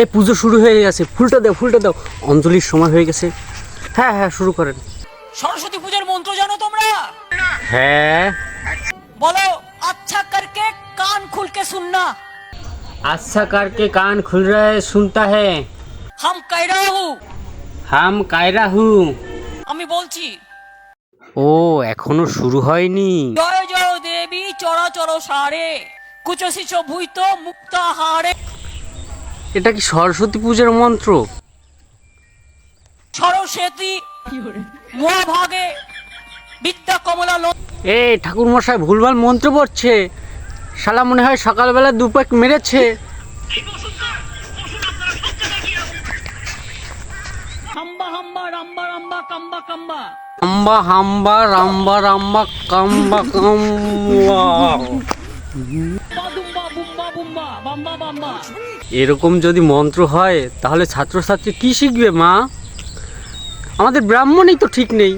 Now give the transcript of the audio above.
এই পুজো শুরু হয়ে গেছে ফুলটা দাও ফুলটা দাও অঞ্জলির সময় হয়ে গেছে হ্যাঁ হ্যাঁ শুরু করেন সরস্বতী পুজোর মন্ত্র জানো তোমরা হ্যাঁ বলো আচ্ছা করকে কান খুল के सुनना अच्छा करके कान खुल रहा है सुनता है हम कह रहा हूँ হাম কায়রা হু আমি বলছি ও এখনো শুরু হয়নি জয় জয় দেবী চরাচর সারে কুচশিচ ভুইত মুক্তাহারে এটা কি সরস্বতী পূজার মন্ত্র? সরস্বতী মহাভাগে বিদ্যা কমলা ঠাকুর মশাই ভুলভাল মন্ত্র পড়ছে। শালা মনে হয় সকালবেলা দুপাক মেরেছে। হাম্বা হাম্বা রাম্বা রাম্বা কাম্বা কাম্বা। এরকম যদি মন্ত্র হয় তাহলে ছাত্রছাত্রী কি শিখবে মা? আমাদের ব্রাহ্মণই তো ঠিক নেই।